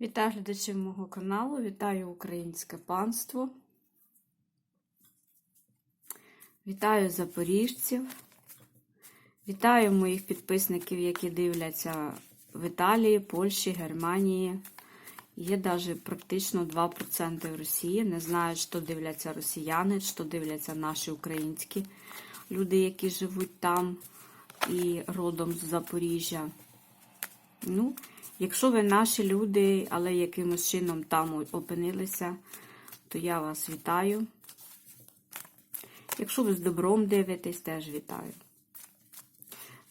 Вітаю глядачів мого каналу, вітаю українське панство. Вітаю запоріжців. Вітаю моїх підписників, які дивляться в Італії, Польщі, Германії. Є навіть практично 2% в Росії. Не знаю, що дивляться росіяни, що дивляться наші українські люди, які живуть там і родом з Запоріжжя. Ну, якщо ви наші люди, але якимось чином там опинилися, то я вас вітаю. Якщо ви з добром дивитесь, теж вітаю.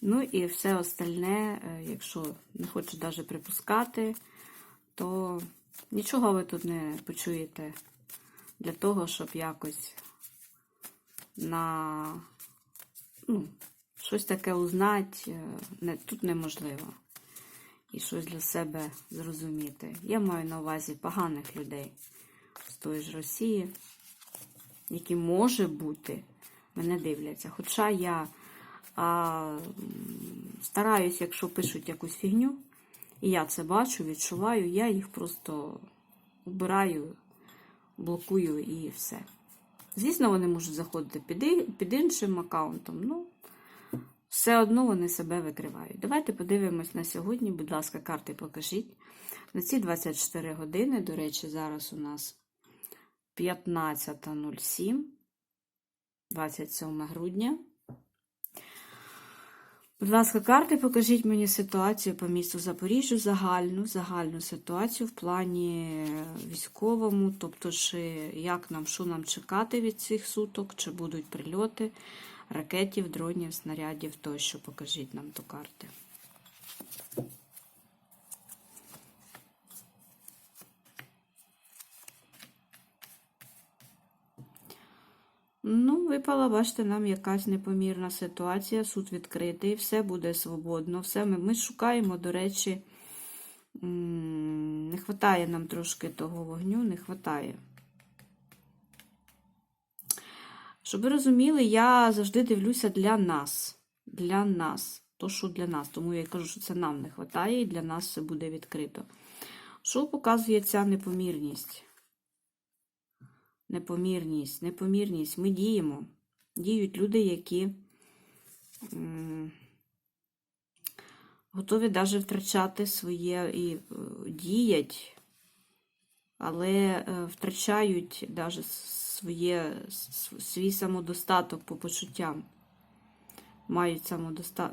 Ну і все остальне, е, якщо не хочу навіть припускати, то нічого ви тут не почуєте для того, щоб якось на ну, щось таке узнати, е, тут неможливо. І щось для себе зрозуміти. Я маю на увазі поганих людей з тої ж Росії, які, може бути, мене дивляться. Хоча я а, стараюсь, якщо пишуть якусь фігню, і я це бачу, відчуваю, я їх просто обираю, блокую і все. Звісно, вони можуть заходити під іншим аккаунтом, ну, все одно вони себе викривають. Давайте подивимось на сьогодні, будь ласка, карти покажіть. На ці 24 години, до речі, зараз у нас 15.07, 27 грудня. Будь ласка, карти, покажіть мені ситуацію по місту Запоріжжю, загальну, загальну ситуацію в плані військовому, тобто, чи як нам, що нам чекати від цих суток, чи будуть прильоти ракетів, дронів, снарядів тощо. Покажіть нам ту карти. Ну, випала, бачите, нам якась непомірна ситуація, суд відкритий, все буде свободно, все ми, ми шукаємо, до речі, не вистачає нам трошки того вогню, не вистачає. Щоб ви розуміли, я завжди дивлюся для нас. Для нас. То, що для нас. Тому я кажу, що це нам не вистачає, і для нас все буде відкрито. Що показує ця непомірність? Непомірність, непомірність. Ми діємо. Діють люди, які готові навіть втрачати своє і е, діять, але е, втрачають навіть своє, свій самодостаток по почуттям. Мають самодоста...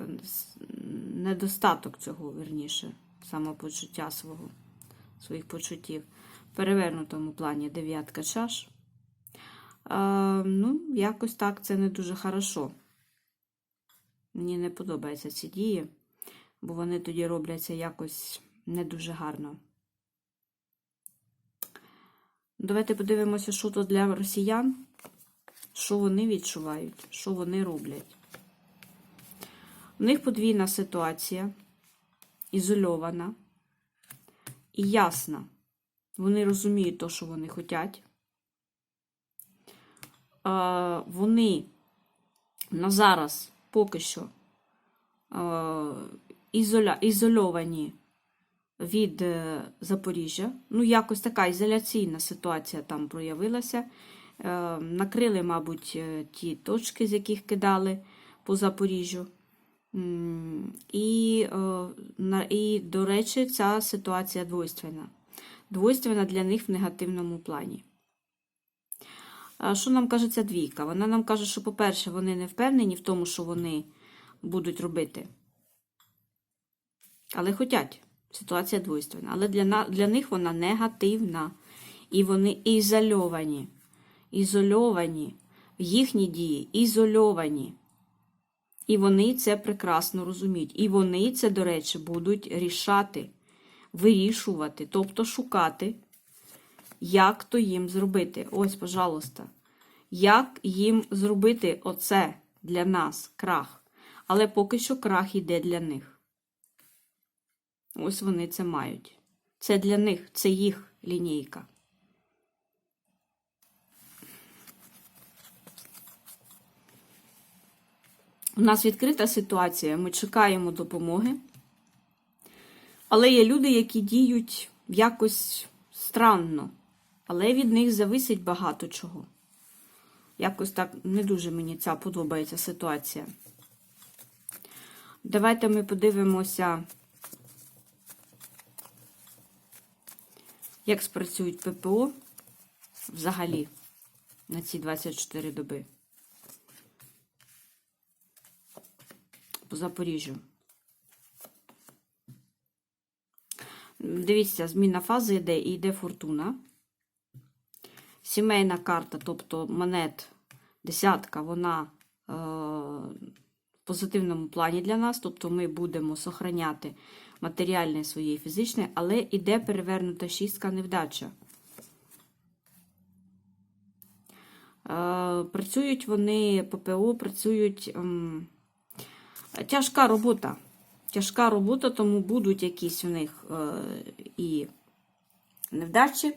недостаток цього, верніше, самопочуття свого, своїх почуттів. В перевернутому плані дев'ятка чаш. А, ну, якось так це не дуже хорошо. Мені не подобаються ці дії, бо вони тоді робляться якось не дуже гарно. Давайте подивимося, що то для росіян, що вони відчувають, що вони роблять. У них подвійна ситуація, ізольована і ясна. Вони розуміють те, що вони хочуть. Вони на зараз поки що ізольовані від е, Запоріжжя. Ну, якось така ізоляційна ситуація там проявилася. Е, Накрили, мабуть, е, ті точки, з яких кидали по Запоріжжю. І, і, до речі, ця ситуація двойственна. Двойственна для них в негативному плані. Що нам каже ця двійка? Вона нам каже, що, по-перше, вони не впевнені в тому, що вони будуть робити. Але хотять. Ситуація двойственна. Але для, для них вона негативна. І вони ізольовані. Ізольовані. Їхні дії ізольовані. І вони це прекрасно розуміють. І вони це, до речі, будуть рішати, вирішувати, тобто шукати, як то їм зробити. Ось, пожалуйста. Як їм зробити оце для нас крах. Але поки що крах йде для них. Ось вони це мають. Це для них, це їх лінійка. У нас відкрита ситуація, ми чекаємо допомоги. Але є люди, які діють якось странно, але від них зависить багато чого. Якось так не дуже мені ця подобається ситуація. Давайте ми подивимося, як спрацюють ППО взагалі на ці 24 доби. По Запоріжжю. Дивіться, зміна фази йде і йде фортуна. Сімейна карта, тобто монет, десятка, вона е, в позитивному плані для нас, тобто ми будемо сохраняти матеріальне своє і фізичне, але іде перевернута шістка невдача. Е, працюють вони, ППО, працюють ем, тяжка робота. Тяжка робота, тому будуть якісь у них е, і невдачі,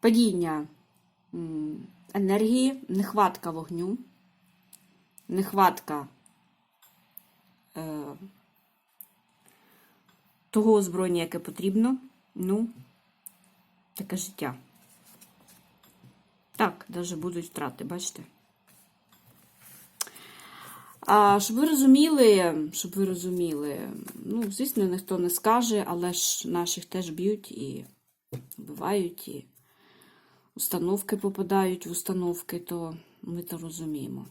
падіння енергії, нехватка вогню, нехватка е, того озброєння, яке потрібно. Ну, таке життя. Так, навіть будуть втрати, бачите? А щоб ви розуміли, щоб ви розуміли, ну, звісно, ніхто не скаже, але ж наших теж б'ють і вбивають, і установки попадають в установки, то ми то розуміємо.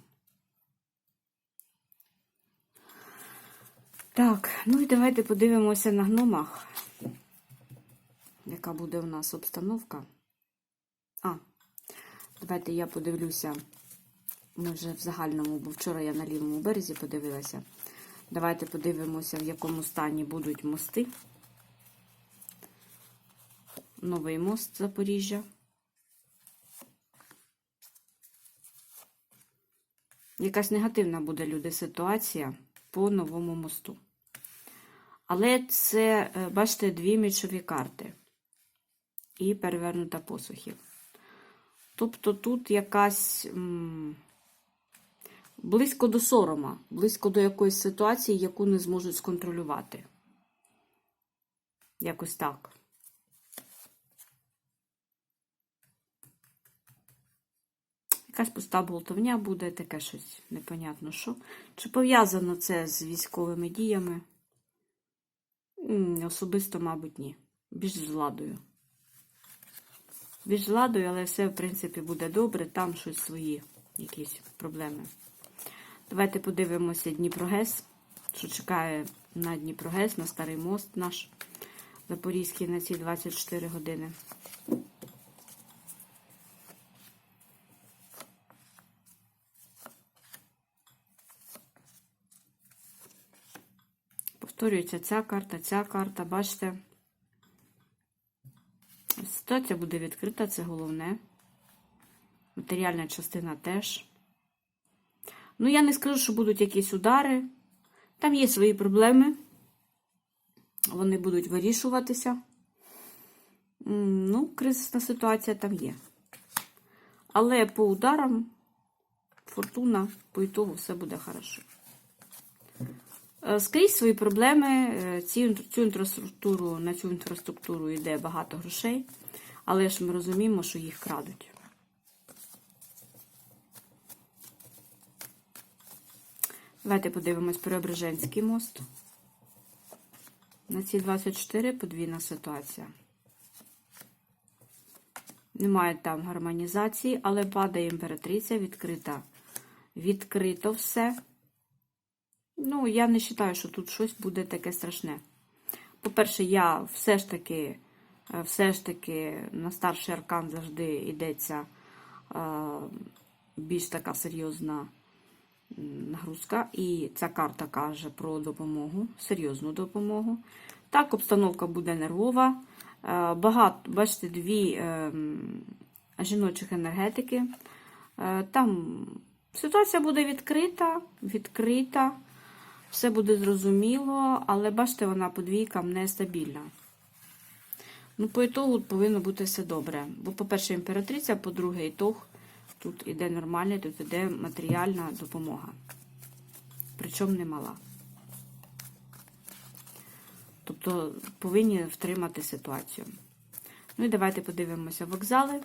Так, ну і давайте подивимося на гномах, яка буде у нас обстановка. А, давайте я подивлюся. Ми вже в загальному, бо вчора я на лівому березі подивилася. Давайте подивимося, в якому стані будуть мости. Новий мост Запоріжжя. Якась негативна буде люди ситуація по новому мосту. Але це, е, бачите, дві мічові карти і перевернута посухів. Тобто тут якась. Близько до сорома, близько до якоїсь ситуації, яку не зможуть сконтролювати. Якось так. Якась пуста болтовня буде, таке щось непонятно що. Чи пов'язано це з військовими діями? Особисто, мабуть, ні. Більш з владою. Більш з владою, але все, в принципі, буде добре. Там щось свої якісь проблеми. Давайте подивимося Дніпрогес, що чекає на Дніпрогес, на старий мост наш Запорізький на ці 24 години. Повторюється ця карта, ця карта, бачите. Ситуація буде відкрита, це головне. Матеріальна частина теж. Ну, я не скажу, що будуть якісь удари. Там є свої проблеми. Вони будуть вирішуватися. Ну, кризисна ситуація там є. Але по ударам, фортуна, по ітогу все буде хорошо. Е, Скрізь свої проблеми. Е, Ці, цю інфраструктуру, на цю інфраструктуру йде багато грошей, але ж ми розуміємо, що їх крадуть. Давайте подивимось Преображенський мост. На ці 24 подвійна ситуація. Немає там гармонізації, але падає імператриця, відкрита. Відкрито все. Ну, я не вважаю, що тут щось буде таке страшне. По-перше, я все ж таки, е, все ж таки на старший аркан завжди йдеться е, більш така серйозна нагрузка. І ця карта каже про допомогу, серйозну допомогу. Так, обстановка буде нервова. Е, Багато, бачите, дві е, жіночих енергетики. Там ситуація буде відкрита, відкрита, все буде зрозуміло, але бачите, вона по двійкам нестабільна. Ну, по ітогу повинно бути все добре. Бо, по-перше, імператриця, по-друге, ітог. Тут іде нормальне, тут іде матеріальна допомога. Причому немала. Тобто повинні втримати ситуацію. Ну і давайте подивимося вокзали,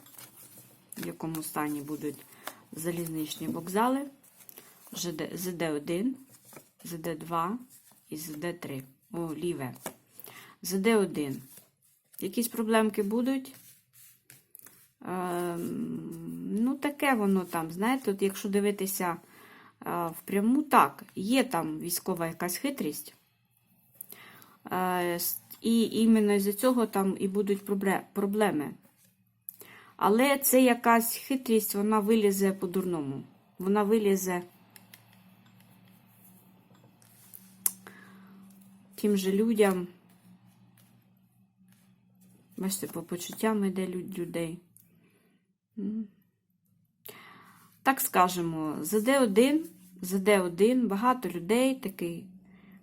в якому стані будуть залізничні вокзали. ЗД1 з Д2 і ЗД3. О, ліве. З Д1. Якісь проблемки будуть? Е, ну, таке воно там, знаєте, от якщо дивитися е, впряму, так, є там військова якась хитрість. Е, і іменно з цього там і будуть проблеми. Але це якась хитрість, вона вилізе по-дурному. Вона вилізе. Тим же людям. Бачите, по почуттям йде людей. Так скажемо, ЗД1, ЗД1, багато людей, такий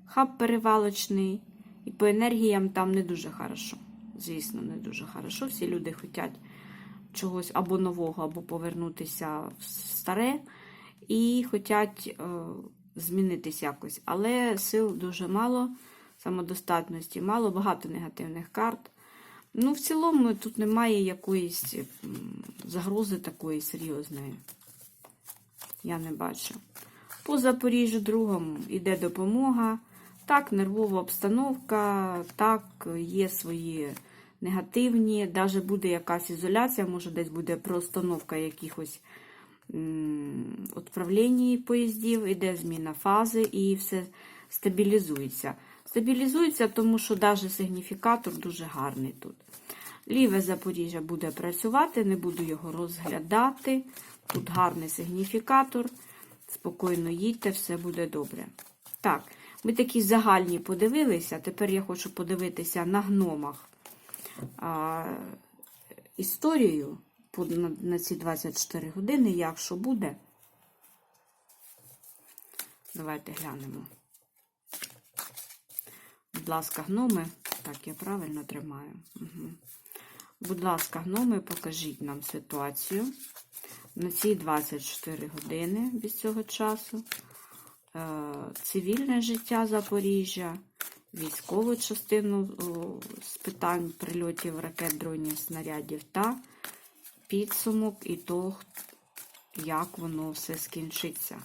хаб перевалочний, і по енергіям там не дуже хорошо. Звісно, не дуже хорошо. Всі люди хочуть чогось або нового, або повернутися в старе, і хочуть е, змінитись якось. Але сил дуже мало, самодостатності мало, багато негативних карт. Ну, в цілому тут немає якоїсь загрози такої серйозної. Я не бачу. По Запоріжжю другому йде допомога. Так, нервова обстановка, так, є свої негативні, навіть буде якась ізоляція, може десь буде простановка якихось відправлень поїздів, іде зміна фази і все стабілізується. Стабілізується, тому що навіть сигніфікатор дуже гарний тут. Ліве Запоріжжя буде працювати, не буду його розглядати. Тут гарний сигніфікатор. Спокійно їдьте, все буде добре. Так, ми такі загальні подивилися. Тепер я хочу подивитися на гномах а, історію на, ці 24 години, як що буде. Давайте глянемо. Будь ласка, гноми. Так, я правильно тримаю. Угу. Будь ласка, гноми, покажіть нам ситуацію на ці 24 години від цього часу. Е, Цивільне життя Запоріжжя, військову частину з питань прильотів ракет, дронів, снарядів та підсумок і то, як воно все скінчиться.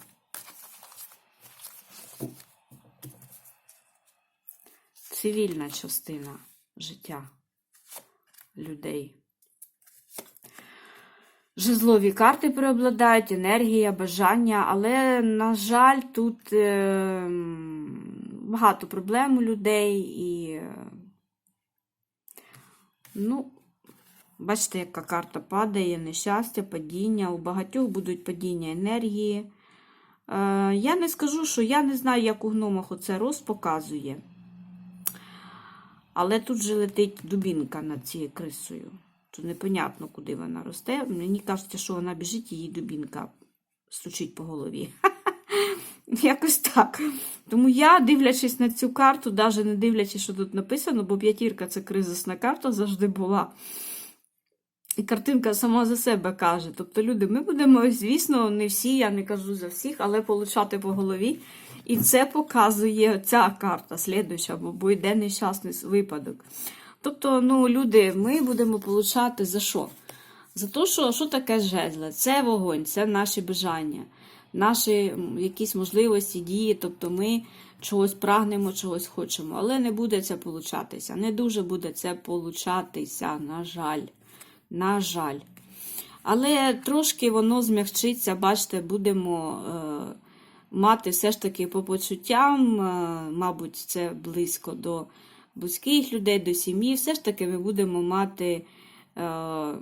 Цивільна частина життя людей. Жезлові карти преобладають, енергія, бажання, але, на жаль, тут е, багато проблем у людей і. е, Ну, бачите, яка карта падає, нещастя, падіння. У багатьох будуть падіння енергії. Е, я не скажу, що я не знаю, як у гномах оце роз показує. Але тут же летить дубінка над цією крисою. Тут непонятно, куди вона росте. Мені кажеться, що вона біжить, її дубінка стучить по голові. Якось так. Тому я, дивлячись на цю карту, навіть не дивлячись, що тут написано, бо п'ятірка це кризисна карта завжди була. І картинка сама за себе каже. Тобто, люди, ми будемо, звісно, не всі, я не кажу за всіх, але получати по голові. І це показує ця карта, слідуюча, бо йде нещасний випадок. Тобто, ну, люди, ми будемо получати за що? За те, що, що таке жезле? Це вогонь, це наші бажання, наші якісь можливості, дії. Тобто ми чогось прагнемо, чогось хочемо. Але не буде це получатися. Не дуже буде це получатися, на жаль. На жаль. Але трошки воно змягчиться, бачите, будемо е, мати все ж таки по почуттям, е, мабуть, це близько до близьких людей, до сім'ї, все ж таки ми будемо мати е,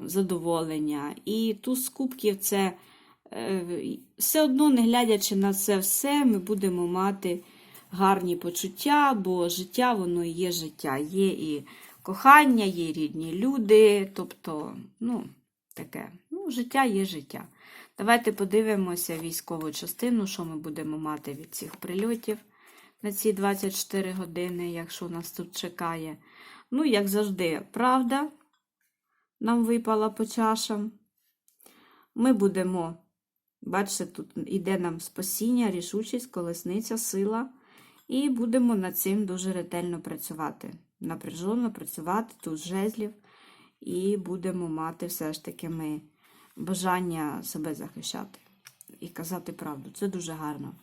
задоволення. І туз з кубків це е, все одно, не глядячи на це все, ми будемо мати гарні почуття, бо життя воно і є життя. Є і кохання, є рідні люди, тобто, ну, таке, ну, життя є життя. Давайте подивимося військову частину, що ми будемо мати від цих прильотів на ці 24 години, якщо нас тут чекає. Ну, як завжди, правда нам випала по чашам. Ми будемо, бачите, тут іде нам спасіння, рішучість, колесниця, сила. І будемо над цим дуже ретельно працювати. напряжено працювати тут жезлів, і будемо мати все ж таки ми бажання себе захищати і казати правду. Це дуже гарно.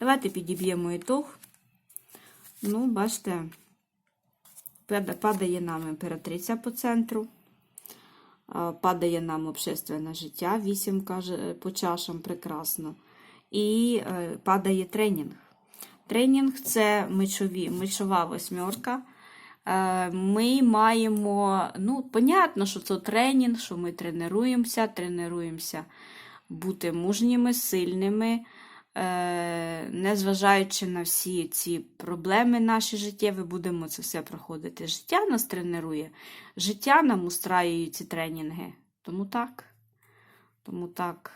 Давайте підіб'ємо ітог. Ну, бачите, падає нам імператриця по центру. Падає нам общественне життя, вісім каже по чашам прекрасно. І е, падає тренінг. Тренінг це мечові, мечова восьмерка. Е, Ми маємо, ну, понятно, що це тренінг, що ми тренуємося, тренуємося бути мужніми, сильними, е, незважаючи на всі ці проблеми наші життєві, будемо це все проходити. Життя нас тренує, життя нам устраює ці тренінги. Тому так. Тому так.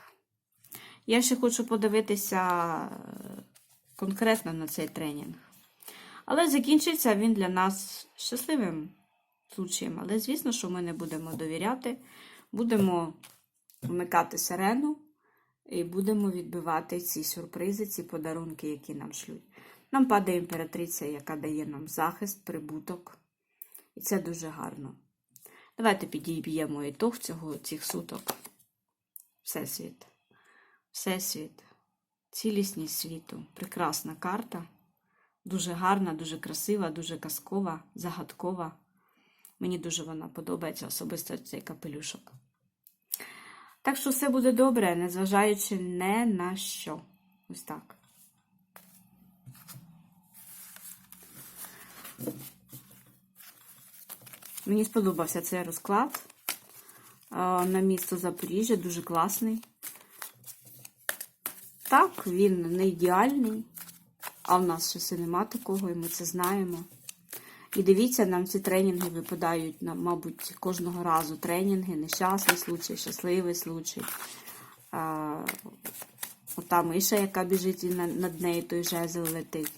Я ще хочу подивитися е, конкретно на цей тренінг. Але закінчиться він для нас щасливим случаєм. Але звісно, що ми не будемо довіряти, будемо вмикати сирену і будемо відбивати ці сюрпризи, ці подарунки, які нам шлють. Нам падає імператриця, яка дає нам захист, прибуток. І це дуже гарно. Давайте підіб'ємо ітог цього, цих суток. Всесвіт. Всесвіт. Цілісність світу. Прекрасна карта. Дуже гарна, дуже красива, дуже казкова, загадкова. Мені дуже вона подобається, особисто цей капелюшок. Так що все буде добре, незважаючи не на що. Ось так. Мені сподобався цей розклад на місто Запоріжжя, дуже класний. Так, він не ідеальний, а в нас щось і нема такого, і ми це знаємо. І дивіться, нам ці тренінги випадають, на, мабуть, кожного разу тренінги, нещасний случай, щасливий случай. А, ота миша, яка біжить і на- над нею той жезл летить.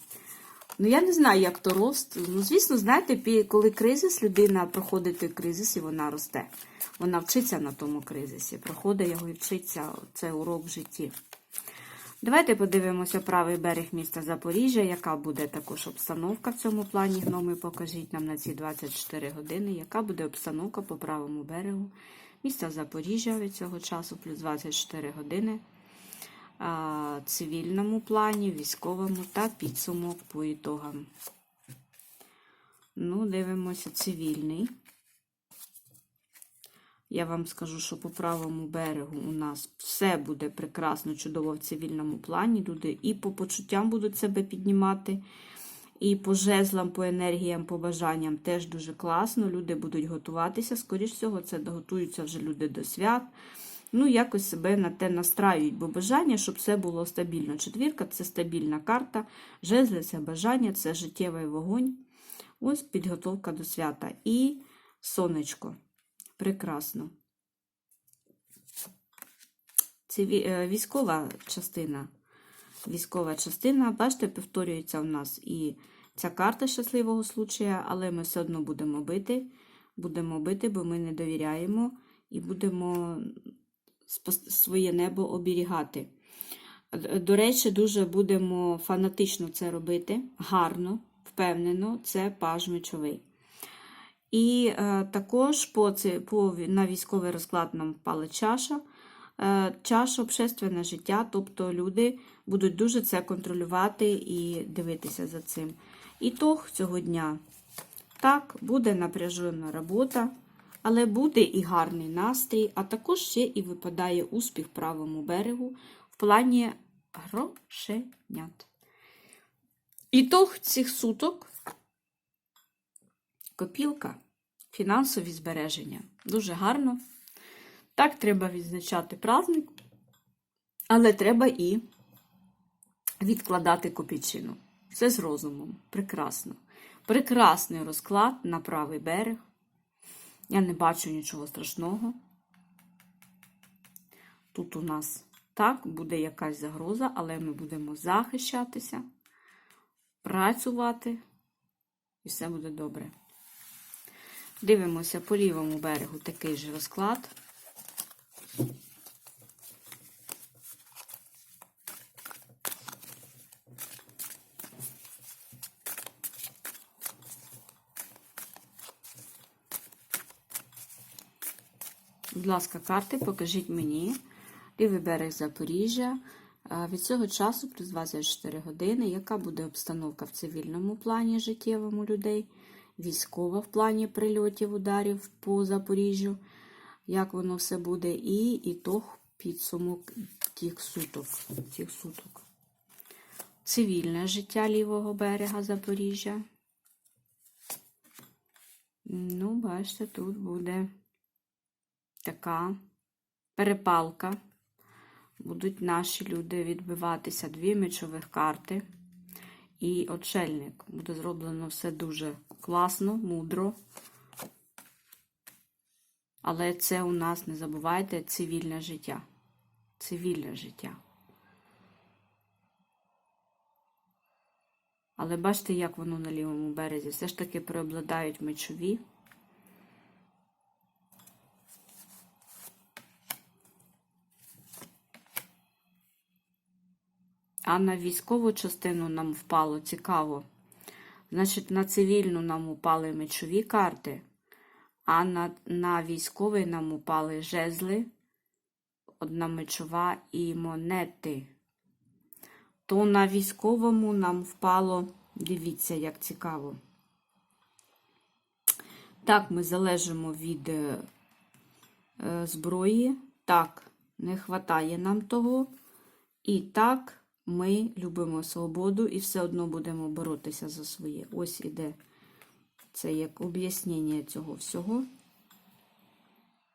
Ну, я не знаю, як то рост. Ну, звісно, знаєте, коли кризис, людина проходить той кризис і вона росте. Вона вчиться на тому кризисі, проходить його і вчиться. Це урок в житті. Давайте подивимося правий берег міста Запоріжжя, яка буде також обстановка в цьому плані. Гноми, покажіть нам на ці 24 години, яка буде обстановка по правому берегу міста Запоріжжя від цього часу, плюс 24 години. Цивільному плані, військовому та підсумок по ітогам. Ну, дивимося цивільний. Я вам скажу, що по правому берегу у нас все буде прекрасно, чудово в цивільному плані. Люди і по почуттям будуть себе піднімати, і по жезлам, по енергіям, по бажанням теж дуже класно. Люди будуть готуватися. Скоріш всього, це готуються вже люди до свят. Ну, якось себе на те настраюють, бо бажання, щоб все було стабільно. Четвірка це стабільна карта, жезли це бажання, це життєвий вогонь. Ось підготовка до свята. І сонечко. Прекрасно. Це е, військова частина. Військова частина, бачите, повторюється в нас і ця карта щасливого случая, але ми все одно будемо бити. Будемо бити, бо ми не довіряємо і будемо своє небо оберігати. До речі, дуже будемо фанатично це робити, гарно, впевнено, це паж мечовий. І е, також по, по, на військовий розклад нам впала чаша. Е, чаша общественне життя, тобто люди будуть дуже це контролювати і дивитися за цим. Ітог цього дня. Так, буде напряжена робота, але буде і гарний настрій, а також ще і випадає успіх правому берегу в плані грошенят. Ітог цих суток копілка, фінансові збереження. Дуже гарно. Так, треба відзначати праздник, але треба і відкладати копійчину. Все з розумом. Прекрасно. Прекрасний розклад на правий берег. Я не бачу нічого страшного. Тут у нас так буде якась загроза, але ми будемо захищатися, працювати, і все буде добре. Дивимося по лівому берегу такий же розклад. Будь ласка, карти, покажіть мені. Лівий берег Запоріжжя. Е, від цього часу плюс 24 години, яка буде обстановка в цивільному плані життєвому людей? Військова в плані прильотів, ударів по Запоріжжю. Як воно все буде? І ітог підсумок тих суток. Тих суток. Цивільне життя лівого берега Запоріжжя. Ну, бачите, тут буде така перепалка. Будуть наші люди відбиватися дві мечових карти. І отшельник. Буде зроблено все дуже класно, мудро. Але це у нас, не забувайте, цивільне життя. Цивільне життя. Але бачите, як воно на лівому березі. Все ж таки преобладають мечові. А на військову частину нам впало цікаво. Значить, на цивільну нам упали мечові карти, а на, на військовий нам упали жезли, одна мечова і монети. То на військовому нам впало, дивіться, як цікаво. Так, ми залежимо від е, зброї. Так, не вистачає нам того. І так, ми любимо свободу і все одно будемо боротися за своє. Ось іде це як об'яснення цього всього.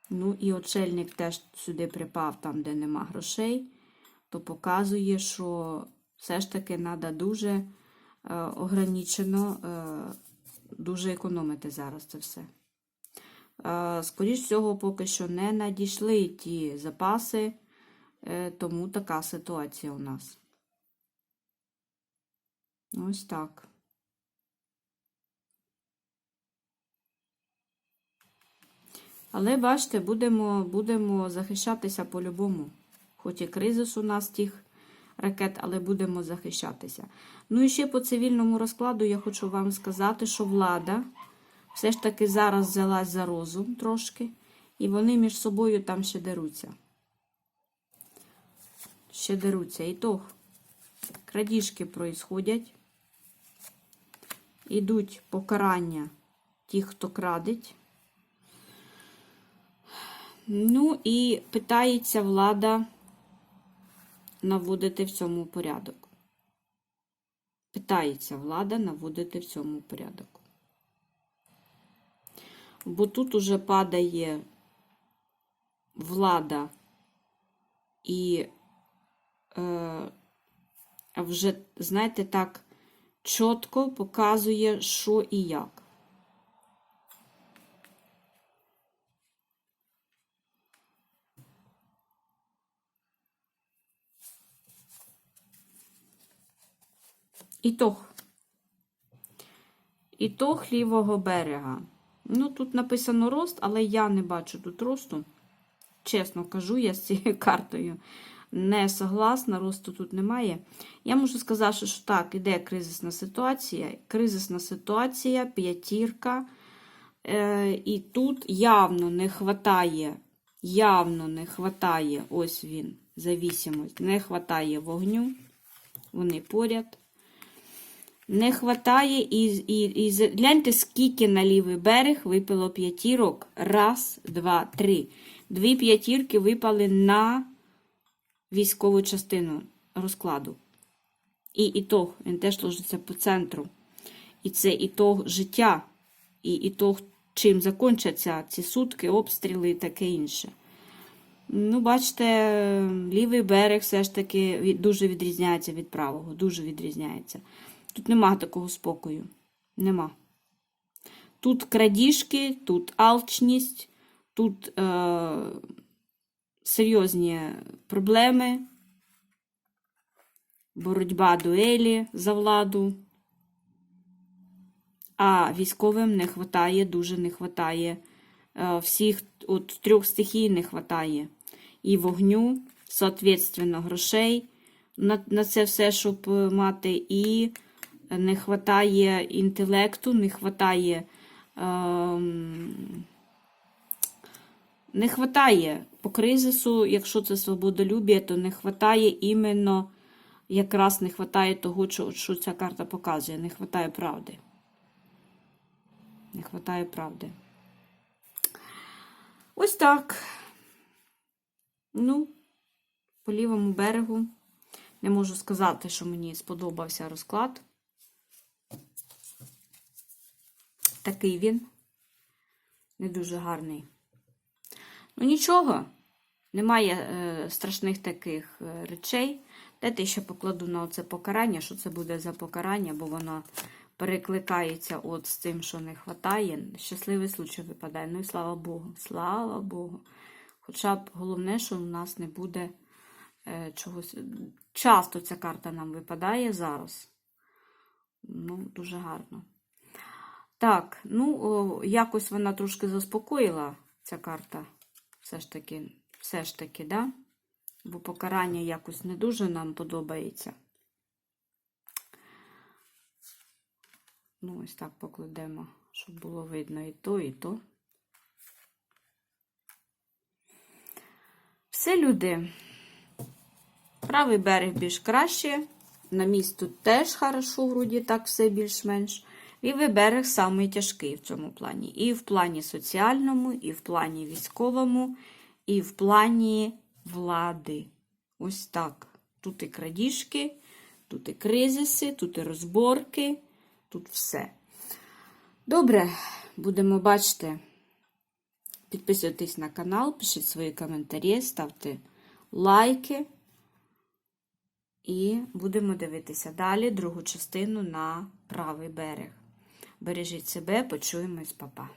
Ну, і очельник теж сюди припав, там, де нема грошей, то показує, що все ж таки треба дуже е, ограничено, е, дуже економити зараз це все. Е, скоріш всього, поки що не надійшли ті запаси, е, тому така ситуація у нас. Ось так. Але бачите, будемо, будемо захищатися по-любому. Хоч і кризис у нас тих ракет, але будемо захищатися. Ну і ще по цивільному розкладу я хочу вам сказати, що влада все ж таки зараз взялась за розум трошки, і вони між собою там ще деруться. Ще деруться. І то крадіжки проїсходять. Ідуть покарання тих, хто крадить. Ну і питається влада наводити в цьому порядок. Питається влада наводити в цьому порядок. Бо тут уже падає влада і е, вже, знаєте, так, чітко показує, що і як. Ітог. Ітог лівого берега. Ну, тут написано рост, але я не бачу тут росту. Чесно кажу, я з цією картою не согласна, росту тут немає. Я можу сказати, що так, іде кризисна ситуація. Кризисна ситуація, п'ятірка. Е, І тут явно не хватає, явно не хватає, ось він, завісимость, не хватає вогню. Вони поряд. Не хватає і, і, і гляньте, скільки на лівий берег випало п'ятірок. Раз, два, три. Дві п'ятірки випали на військову частину розкладу. І ітог, він теж ложиться по центру. І це ітог життя, і ітог, чим закінчаться ці сутки, обстріли і таке інше. Ну, бачите, лівий берег все ж таки дуже відрізняється від правого, дуже відрізняється. Тут нема такого спокою. Нема. Тут крадіжки, тут алчність, тут е, серйозні проблеми, боротьба дуелі за владу. А військовим не вистачає, дуже не вистачає. Е, всіх от трьох стихій не вистачає. І вогню, соответственно, грошей на, на це все, щоб мати, і не вистачає інтелекту, не вистачає. Ем, не хватає по кризису, якщо це свободолюбія, то не хватає іменно, якраз не хватає того, що, що ця карта показує. Не хватає правди. Не хватає правди. Ось так. Ну, по лівому берегу. Не можу сказати, що мені сподобався розклад. Такий він. Не дуже гарний. Ну, нічого, немає е, страшних таких е, речей. Дайте я ще покладу на оце покарання, що це буде за покарання, бо воно перекликається от з тим, що не вистачає. Щасливий случай випадає. Ну і слава Богу. Слава Богу. Хоча б головне, що у нас не буде е, чогось. Часто ця карта нам випадає зараз. Ну, дуже гарно. Так, ну, о, якось вона трошки заспокоїла, ця карта. Все ж таки, все ж таки, да? Бо покарання якось не дуже нам подобається. Ну, ось так покладемо, щоб було видно і то, і то. Все, люди. Правий берег більш краще. На місто теж хорошо, вроді так все більш-менш. Лівий берег самий тяжкий в цьому плані. І в плані соціальному, і в плані військовому, і в плані влади. Ось так. Тут і крадіжки, тут і кризиси, тут і розборки, тут все. Добре, будемо бачити. Підписуйтесь на канал, пишіть свої коментарі, ставте лайки. І будемо дивитися далі другу частину на правий берег. Бережіть себе, почуємось, папа.